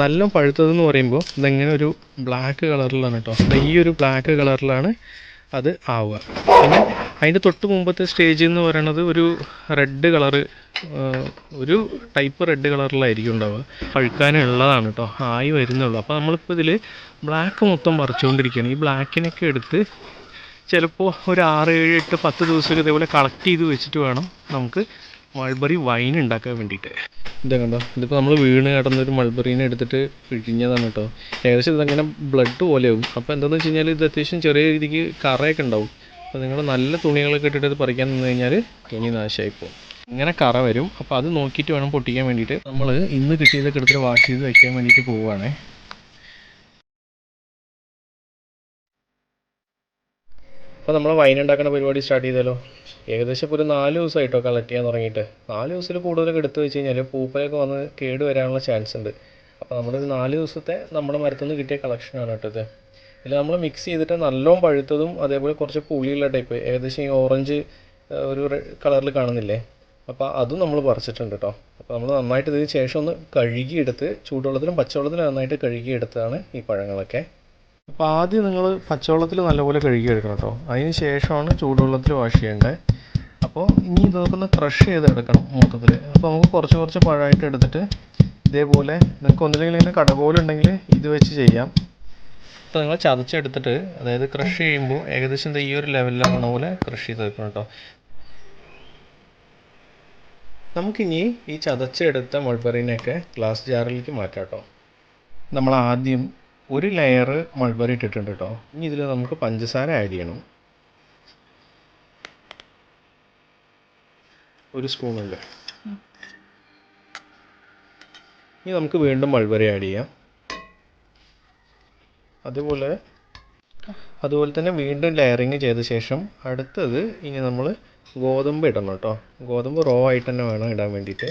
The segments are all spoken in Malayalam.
നല്ല പഴുത്തതെന്ന് പറയുമ്പോൾ ഇതെങ്ങനെ ഒരു ബ്ലാക്ക് കളറിലാണ് കേട്ടോ ഈ ഒരു ബ്ലാക്ക് കളറിലാണ് അത് ആവുക. പിന്നെ അതിന്റെ തൊട്ട് മുമ്പത്തെ സ്റ്റേജ് എന്ന് പറയുന്നത് ഒരു റെഡ് കളറ് ഒരു ടൈപ്പ് റെഡ് കളറിലായിരിക്കും ഉണ്ടാവുക. പഴുക്കാനുള്ളതാണ് കേട്ടോ ആയി വരുന്നുള്ളൂ. അപ്പോൾ നമ്മളിപ്പോൾ ഇതിൽ ബ്ലാക്ക് മൊത്തം പറിച്ചുകൊണ്ടിരിക്കുകയാണ് ഈ ബ്ലാക്കിനൊക്കെ എടുത്ത് ചിലപ്പോൾ ഒരു ആറ് ഏഴ് എട്ട് പത്ത് ദിവസമൊക്കെ ഇതേപോലെ കളക്ട് ചെയ്ത് വെച്ചിട്ട് വേണം നമുക്ക് മൾബറി വൈൻ ഉണ്ടാക്കാൻ വേണ്ടിയിട്ട്. ഇതാ കണ്ടോ? ഇതിപ്പോൾ നമ്മൾ വീണ് കിടന്നൊരു മൾബറീനെ എടുത്തിട്ട് പിഴിഞ്ഞതാണ് കേട്ടോ ഏകദേശം ഇതങ്ങനെ ബ്ലഡ് പോലെയാവും. അപ്പോൾ എന്താണെന്ന് വെച്ച് കഴിഞ്ഞാൽ ഇത് അത്യാവശ്യം ചെറിയ രീതിക്ക് കറയൊക്കെ ഉണ്ടാവും. അപ്പോൾ നിങ്ങൾ നല്ല തുണികളൊക്കെ ഇട്ടിട്ട് ഇത് പറിക്കാൻ നിന്ന് കഴിഞ്ഞാൽ തുണി നാശമായി പോകും. ഇങ്ങനെ കറ വരും. അപ്പോൾ അത് നോക്കിയിട്ട് വേണം പൊട്ടിക്കാൻ വേണ്ടിയിട്ട്. നമ്മൾ ഇന്ന് കിട്ടിയതൊക്കെ എടുത്തിട്ട് വാഷ് ചെയ്ത് വയ്ക്കാൻ വേണ്ടിയിട്ട് പോവുകയാണേ അപ്പോൾ നമ്മൾ വൈൻ ഉണ്ടാക്കുന്ന പരിപാടി സ്റ്റാർട്ട് ചെയ്തല്ലോ. ഏകദേശം ഇപ്പോൾ ഒരു നാല് ദിവസമായിട്ടോ കളക്ട് ചെയ്യാൻ തുടങ്ങിയിട്ട്. നാല് ദിവസത്തിൽ കൂടുതലൊക്കെ എടുത്തു വെച്ച് കഴിഞ്ഞാൽ പൂപ്പലൊക്കെ വന്ന് കേട് വരാനുള്ള ചാൻസ് ഉണ്ട്. അപ്പോൾ നമ്മളൊരു നാല് ദിവസത്തെ നമ്മുടെ മരത്തിൽ നിന്ന് കിട്ടിയ കളക്ഷനാണ് കേട്ടത് ഇതിൽ നമ്മൾ മിക്സ് ചെയ്തിട്ട് നല്ലോണം പഴുത്തതും അതേപോലെ കുറച്ച് പുളിയുള്ള ടൈപ്പ് ഏകദേശം ഈ ഓറഞ്ച് ഒരു കളറിൽ കാണുന്നില്ലേ? അപ്പോൾ അതും നമ്മൾ പറിച്ചിട്ടുണ്ട് കേട്ടോ അപ്പോൾ നമ്മൾ നന്നായിട്ട് ഇതിന് ശേഷം ഒന്ന് കഴുകിയെടുത്ത് ചൂടുവെള്ളത്തിലും പച്ചവെള്ളത്തിലും നന്നായിട്ട് കഴുകിയെടുത്തതാണ് ഈ പഴങ്ങളൊക്കെ. അപ്പോൾ ആദ്യം നിങ്ങൾ പച്ചവെള്ളത്തിൽ നല്ലപോലെ കഴുകി എടുക്കണം കേട്ടോ അതിന് ശേഷമാണ് ചൂടുവെള്ളത്തിൽ വാഷ് ചെയ്യേണ്ടത്. അപ്പോൾ ഇനി ഇതൊക്കെ ക്രഷ് ചെയ്തെടുക്കണം മൊത്തത്തിൽ അപ്പോൾ നമുക്ക് കുറച്ച് കുറച്ച് പഴമായിട്ട് എടുത്തിട്ട് ഇതേപോലെ നിങ്ങൾക്ക് ഒന്നില്ലെങ്കിൽ ഇങ്ങനെ കടകോലുണ്ടെങ്കിൽ ഇത് വെച്ച് ചെയ്യാം. അപ്പോൾ നിങ്ങൾ ചതച്ചെടുത്തിട്ട് അതായത് ക്രഷ് ചെയ്യുമ്പോൾ ഏകദേശം ഈ ഒരു ലെവലിലാവണ പോലെ ക്രഷ് ചെയ്തെടുക്കണം കേട്ടോ നമുക്കിനി ഈ ചതച്ചെടുത്ത മൾബറീനെയൊക്കെ ഗ്ലാസ് ജാറിലേക്ക് മാറ്റാം കേട്ടോ നമ്മൾ ആദ്യം ഒരു ലെയർ മൾബറി ഇട്ടിട്ടുണ്ട് കേട്ടോ ഇനി ഇതിൽ നമുക്ക് പഞ്ചസാര ആഡ് ചെയ്യണം. ഒരു സ്പൂണല്ലേ ഇനി നമുക്ക് വീണ്ടും മൾബറി ആഡ് ചെയ്യാം. അതുപോലെ അതുപോലെ തന്നെ വീണ്ടും ലെയറിങ് ചെയ്ത ശേഷം അടുത്തത് ഇനി നമ്മൾ ഗോതമ്പ് ഇടണം കേട്ടോ ഗോതമ്പ് റോ ആയിട്ട് തന്നെ വേണം ഇടാൻ വേണ്ടിയിട്ട്.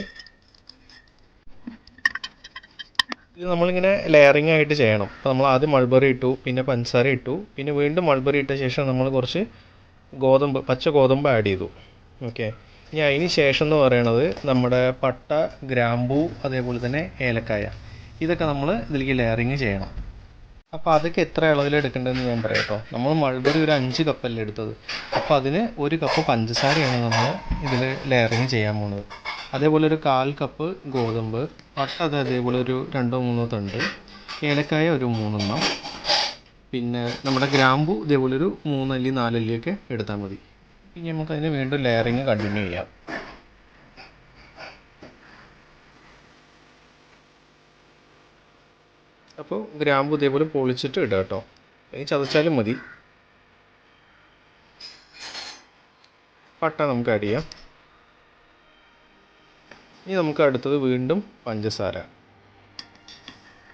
ഇത് നമ്മളിങ്ങനെ ലെയറിങ് ആയിട്ട് ചെയ്യണം. അപ്പോൾ നമ്മൾ ആദ്യം മൾബറി ഇട്ടു പിന്നെ പഞ്ചസാര ഇട്ടു പിന്നെ വീണ്ടും മൾബറി ഇട്ട ശേഷം നമ്മൾ കുറച്ച് ഗോതമ്പ് പച്ച ഗോതമ്പ് ആഡ് ചെയ്തു. ഓക്കെ ഇനി അതിന് ശേഷം എന്ന് പറയണത് നമ്മുടെ പട്ട ഗ്രാമ്പൂ അതേപോലെ തന്നെ ഏലക്കായ. ഇതൊക്കെ നമ്മൾ ഇതിലേക്ക് ലെയറിങ് ചെയ്യണം. അപ്പോൾ അതൊക്കെ എത്ര അളവിൽ എടുക്കേണ്ടതെന്ന് ഞാൻ പറയാം കേട്ടോ. നമ്മൾ മൾബറി ഒരു അഞ്ച് കപ്പല്ലേ എടുത്തത്. അപ്പോൾ അതിന് ഒരു കപ്പ് പഞ്ചസാരയാണ് നമ്മൾ ഇതിൽ ലെയറിങ് ചെയ്യാൻ പോകുന്നത്. അതേപോലെ ഒരു കാൽ കപ്പ് ഗോതമ്പ് പട്ട അത് അതേപോലെ ഒരു രണ്ടോ മൂന്നോ തണ്ട് ഏലക്കായ ഒരു മൂന്നെണ്ണം പിന്നെ നമ്മുടെ ഗ്രാമ്പു ഇതേപോലെ ഒരു മൂന്നല്ലി നാലല്ലിയൊക്കെ എടുത്താൽ മതി. ഇനി നമുക്ക് അതിന് വീണ്ടും ലെയറിങ് കണ്ടിന്യൂ ചെയ്യാം. അപ്പോൾ ഗ്രാമ്പു ഇതേപോലെ പൊളിച്ചിട്ട് ഇടുക കേട്ടോ. ഇനി ചതച്ചാലും മതി. പട്ട നമുക്ക് ആഡ് ചെയ്യാം. ഇനി നമുക്ക് അടുത്തത് വീണ്ടും പഞ്ചസാര.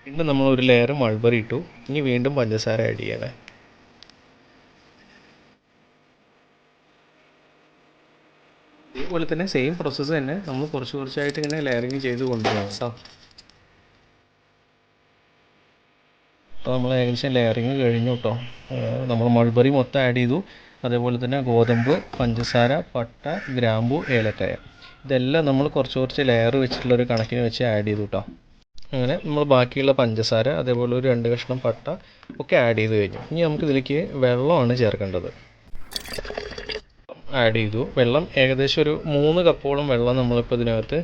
വീണ്ടും നമ്മൾ ഒരു ലെയർ മൾബറി ഇട്ടു. ഇനി വീണ്ടും പഞ്ചസാര ആഡ് ചെയ്യണേ. ഇതേപോലെ തന്നെ സെയിം പ്രോസസ്സ് തന്നെ നമ്മൾ കുറച്ച് കുറച്ചായിട്ട് ഇങ്ങനെ ലെയറിങ് ചെയ്ത് കൊണ്ടുപോകണം കേട്ടോ. അപ്പോൾ നമ്മൾ ഏകദേശം ലെയറിങ് കഴിഞ്ഞു കേട്ടോ. നമ്മൾ മൾബറി മൊത്തം ആഡ് ചെയ്തു. അതേപോലെ തന്നെ ഗോതമ്പ് പഞ്ചസാര പട്ട ഗ്രാമ്പു ഏലക്കായ. ഇതെല്ലാം നമ്മൾ കുറച്ച് കുറച്ച് ലെയർ വെച്ചിട്ടുള്ള ഒരു കണക്കിന് വെച്ച് ആഡ് ചെയ്തു കേട്ടോ അങ്ങനെ നമ്മൾ ബാക്കിയുള്ള പഞ്ചസാര അതേപോലെ ഒരു രണ്ട് കഷ്ണം പട്ട ഒക്കെ ആഡ് ചെയ്ത് കഴിഞ്ഞു. ഇനി നമുക്ക് ഇതിലേക്ക് വെള്ളമാണ് ചേർക്കേണ്ടത്. ആഡ് ചെയ്തു. വെള്ളം ഏകദേശം ഒരു മൂന്ന് കപ്പോളം വെള്ളം നമ്മളിപ്പോൾ ഇതിനകത്ത്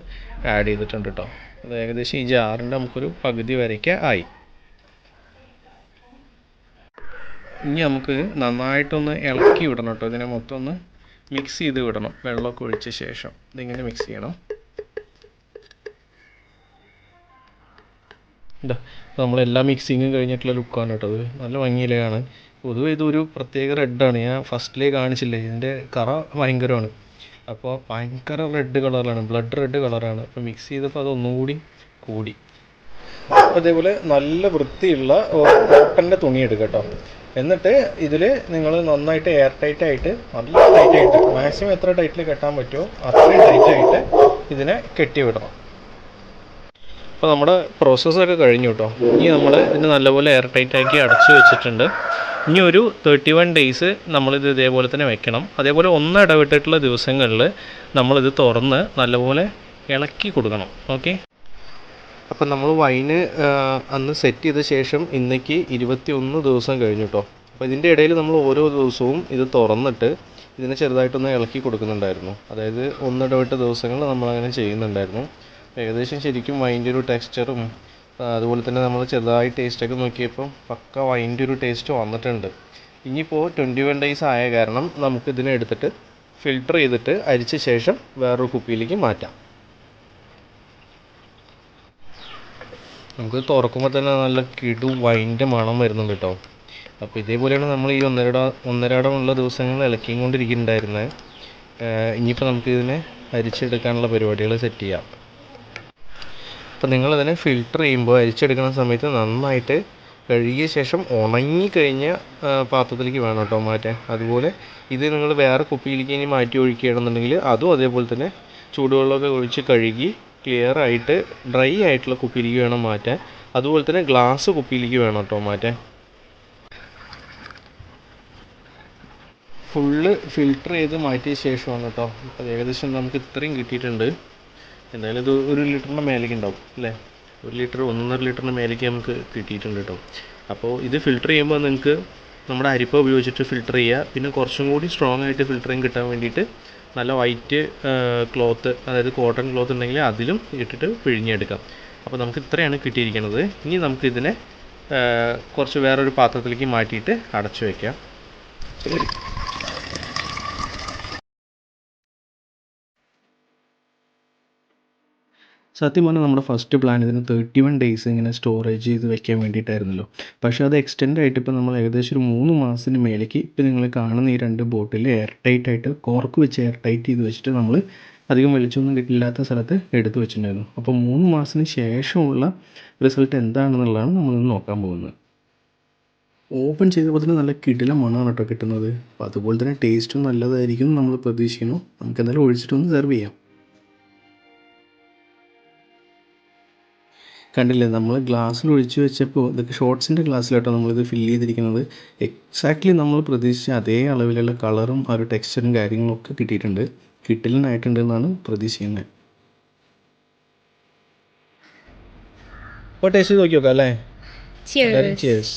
ആഡ് ചെയ്തിട്ടുണ്ട് കേട്ടോ അത് ഏകദേശം ഈ ജാറിന്റെ നമുക്കൊരു പകുതി വരയ്ക്ക് ആയി. ഇനി നമുക്ക് നന്നായിട്ടൊന്ന് ഇളക്കി വിടണം കേട്ടോ. ഇതിനെ മൊത്തം ഒന്ന് മിക്സ് ചെയ്ത് വിടണം. വെള്ളമൊക്കെ ഒഴിച്ച ശേഷം ഇതിങ്ങനെ മിക്സ് ചെയ്യണം. ഇതാ നമ്മളെല്ലാ മിക്സിങ്ങും കഴിഞ്ഞിട്ടുള്ള ലുക്കാണ് കേട്ടോ. അത് നല്ല ഭംഗിയിലാണ് പൊതുവെ ഇതൊരു പ്രത്യേക റെഡാണ് ഞാൻ ഫസ്റ്റിലേ കാണിച്ചില്ലേ ഇതിന്റെ കറ ഭയങ്കരമാണ്. അപ്പോൾ ഭയങ്കര റെഡ് കളറാണ് ബ്ലഡ് റെഡ് കളറാണ് അപ്പോൾ മിക്സ് ചെയ്തപ്പോൾ അത് ഒന്നുകൂടി കൂടി. അതേപോലെ നല്ല വൃത്തിയുള്ള കോട്ടന്റെ തുണി എടുക്കാം കേട്ടോ. എന്നിട്ട് ഇതിൽ നിങ്ങൾ നന്നായിട്ട് എയർ ടൈറ്റ് ആയിട്ട് നല്ല ടൈറ്റ് ആയിട്ട് മാക്സിമം എത്ര ടൈറ്റിൽ കെട്ടാൻ പറ്റുമോ അത്രയും ടൈറ്റ് ആയിട്ട് ഇതിനെ കെട്ടിവിടണം. അപ്പോൾ നമ്മുടെ പ്രോസസ്സൊക്കെ കഴിഞ്ഞു കേട്ടോ ഇനി നമ്മൾ ഇതിനെ നല്ലപോലെ എയർ ടൈറ്റ് ആക്കി അടച്ചു വെച്ചിട്ടുണ്ട്. ഇനി ഒരു തേർട്ടി വൺ ഡേയ്സ് നമ്മളിത് ഇതേപോലെ തന്നെ വെക്കണം. അതേപോലെ ഒന്ന് ഇടവിട്ടിട്ടുള്ള ദിവസങ്ങളിൽ നമ്മളിത് തുറന്ന് നല്ലപോലെ ഇളക്കി കൊടുക്കണം. ഓക്കെ? അപ്പം നമ്മൾ വൈന് അന്ന് സെറ്റ് ചെയ്ത ശേഷം ഇന്നേക്ക് ഇരുപത്തി ഒന്ന് ദിവസം കഴിഞ്ഞു കേട്ടോ അപ്പോൾ ഇതിന്റെ ഇടയിൽ നമ്മൾ ഓരോ ദിവസവും ഇത് തുറന്നിട്ട് ഇതിനെ ചെറുതായിട്ടൊന്ന് ഇളക്കി കൊടുക്കുന്നുണ്ടായിരുന്നു. അതായത് ഒന്നിടവിട്ട ദിവസങ്ങൾ നമ്മളങ്ങനെ ചെയ്യുന്നുണ്ടായിരുന്നു. ഏകദേശം ശരിക്കും വൈന്റെ ഒരു ടെക്സ്ചറും അതുപോലെ തന്നെ നമ്മൾ ചെറുതായി ടേസ്റ്റൊക്കെ നോക്കിയപ്പോൾ പക്ക വൈന്റെ ഒരു ടേസ്റ്റ് വന്നിട്ടുണ്ട്. ഇനിയിപ്പോൾ ട്വന്റി വൺ ഡേയ്സ് ആയ കാരണം നമുക്ക് ഇതിനെ ഫിൽട്ടർ ചെയ്തിട്ട് അരിച്ച ശേഷം വേറൊരു കുപ്പിയിലേക്ക് മാറ്റാം. നമുക്ക് തുറക്കുമ്പോൾ തന്നെ നല്ല കിടു വൈന്റെ മണം വരുന്നുണ്ട് കേട്ടോ. അപ്പോൾ ഇതേപോലെയാണ് നമ്മൾ ഈ ഒന്നരട ഒന്നരാടമുള്ള ദിവസങ്ങൾ ഇളക്കിയും കൊണ്ടിരിക്കുന്നുണ്ടായിരുന്നത് ഇനിയിപ്പോൾ നമുക്ക് ഇതിനെ അരിച്ചെടുക്കാനുള്ള പരിപാടികൾ സെറ്റ് ചെയ്യാം. അപ്പോൾ നിങ്ങളിതിനെ ഫിൽട്ടർ ചെയ്യുമ്പോൾ അരിച്ചെടുക്കുന്ന സമയത്ത് നന്നായിട്ട് കഴുകിയ ശേഷം ഉണങ്ങി കഴിഞ്ഞ പാത്രത്തിലേക്ക് വേണം കേട്ടോ മാറ്റാൻ. അതുപോലെ ഇത് നിങ്ങൾ വേറെ കുപ്പിയിലേക്ക് ഇനി മാറ്റി ഒഴിക്കുകയാണെന്നുണ്ടെങ്കിൽ അതും അതേപോലെ തന്നെ ചൂടുവെള്ളമൊക്കെ ഒഴിച്ച് കഴുകി ക്ലിയർ ആയിട്ട് ഡ്രൈ ആയിട്ടുള്ള കുപ്പിയിലേക്ക് വേണം മാറ്റാൻ. അതുപോലെ തന്നെ ഗ്ലാസ് കുപ്പിയിലേക്ക് വേണം കേട്ടോ മാറ്റാൻ. ഫുള്ള് ഫിൽട്ടർ ചെയ്ത് മാറ്റിയ ശേഷമാണ് കേട്ടോ അത് ഏകദേശം നമുക്ക് ഇത്രയും കിട്ടിയിട്ടുണ്ട്. എന്തായാലും ഇത് ഒരു ലിറ്ററിന്റെ മേലേക്ക് ഉണ്ടാവും അല്ലേ? ഒരു ലിറ്റർ ഒന്നര ലിറ്ററിന് മേലേക്ക് നമുക്ക് കിട്ടിയിട്ടുണ്ട് കേട്ടോ അപ്പോൾ ഇത് ഫിൽട്ടർ ചെയ്യുമ്പോൾ നിങ്ങൾക്ക് നമ്മുടെ അരിപ്പ ഉപയോഗിച്ചിട്ട് ഫിൽട്ടർ ചെയ്യുക പിന്നെ കുറച്ചും കൂടി സ്ട്രോങ് ആയിട്ട് ഫിൽറ്ററിങ് കിട്ടാൻ വേണ്ടിയിട്ട് നല്ല വൈറ്റ് ക്ലോത്ത് അതായത് കോട്ടൺ ക്ലോത്ത് ഉണ്ടെങ്കിൽ അതിലും ഇട്ടിട്ട് പിഴിഞ്ഞെടുക്കാം. അപ്പോൾ നമുക്ക് ഇത്രയാണ് കിട്ടിയിരിക്കുന്നത്. ഇനി നമുക്കിതിനെ കുറച്ച് വേറൊരു പാത്രത്തിലേക്ക് മാറ്റിയിട്ട് അടച്ചു വയ്ക്കാം സത്യം പറഞ്ഞാൽ നമ്മുടെ ഫസ്റ്റ് പ്ലാൻ ഇതിന് തേർട്ടി വൺ ഡേയ്സ് ഇങ്ങനെ സ്റ്റോറേജ് ചെയ്ത് വെക്കാൻ വേണ്ടിയിട്ടായിരുന്നല്ലോ. പക്ഷേ അത് എക്സ്റ്റെൻഡ് ആയിട്ട് ഇപ്പോൾ നമ്മൾ ഏകദേശം ഒരു മൂന്ന് മാസത്തിന് മേലേക്ക് ഇപ്പോൾ നിങ്ങൾ കാണുന്ന ഈ രണ്ട് ബോട്ടിൽ എയർ ടൈറ്റ് ആയിട്ട് കോർക്ക് വെച്ച് എയർ ടൈറ്റ് ചെയ്ത് വെച്ചിട്ട് നമ്മൾ അധികം വലിച്ചൊന്നും കിട്ടില്ലാത്ത സ്ഥലത്ത് എടുത്തു വെച്ചിട്ടുണ്ടായിരുന്നു. അപ്പോൾ മൂന്ന് മാസത്തിന് ശേഷമുള്ള റിസൾട്ട് എന്താണെന്നുള്ളതാണ് നമ്മളിന്ന് നോക്കാൻ പോകുന്നത്. ഓപ്പൺ ചെയ്തപ്പോൾ തന്നെ നല്ല കിടില മണമാണ് കേട്ടോ കിട്ടുന്നത്. അപ്പോൾ അതുപോലെ തന്നെ ടേസ്റ്റും നല്ലതായിരിക്കും നമ്മൾ പ്രതീക്ഷിക്കുന്നു. നമുക്ക് എന്തായാലും ഒഴിച്ചിട്ടൊന്ന് സെർവ് ചെയ്യാം. കണ്ടില്ലേ നമ്മൾ ഗ്ലാസ്സിൽ ഒഴിച്ച് വെച്ചപ്പോൾ ഇതൊക്കെ ഷോർട്സിന്റെ ഗ്ലാസ്സിലാട്ടോ നമ്മളിത് ഫില്ല് ചെയ്തിരിക്കുന്നത്. എക്സാക്ട്ലി നമ്മൾ പ്രതീക്ഷിച്ച അതേ അളവിലുള്ള കളറും ആ ഒരു ടെക്സ്ചറും കാര്യങ്ങളൊക്കെ കിട്ടിയിട്ടുണ്ട്. കിട്ടലിനായിട്ടുണ്ട് എന്നാണ് പ്രതീക്ഷിക്കുന്നത് അപ്പോൾ ടേസ്റ്റ് ചെയ്ത് നോക്കി നോക്കാം അല്ലേ Cheers.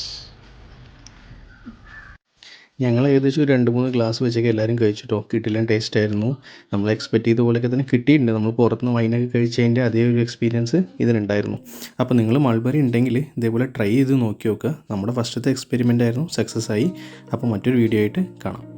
ഞങ്ങൾ ഏകദേശം ഒരു രണ്ട് മൂന്ന് ഗ്ലാസ് വെച്ചൊക്കെ എല്ലാവരും കഴിച്ചിട്ടോ? കിട്ടില്ല ടേസ്റ്റ് ആയിരുന്നു. നമ്മൾ എക്സ്പെക്ട് ചെയ്ത പോലെയൊക്കെ തന്നെ കിട്ടിയിട്ടുണ്ട്. നമ്മൾ പുറത്തുനിന്ന് വൈനൊക്കെ കഴിച്ചതിന്റെ അതേ ഒരു എക്സ്പീരിയൻസ് ഇതിനുണ്ടായിരുന്നു. അപ്പോൾ നിങ്ങൾ മൾബറി ഉണ്ടെങ്കിൽ ഇതേപോലെ ട്രൈ ചെയ്ത് നോക്കി നോക്കുക. നമ്മുടെ ഫസ്റ്റത്തെ എക്സ്പെരിമെന്റ് ആയിരുന്നു സക്സസ് ആയി. അപ്പോൾ മറ്റൊരു വീഡിയോ ആയിട്ട് കാണാം.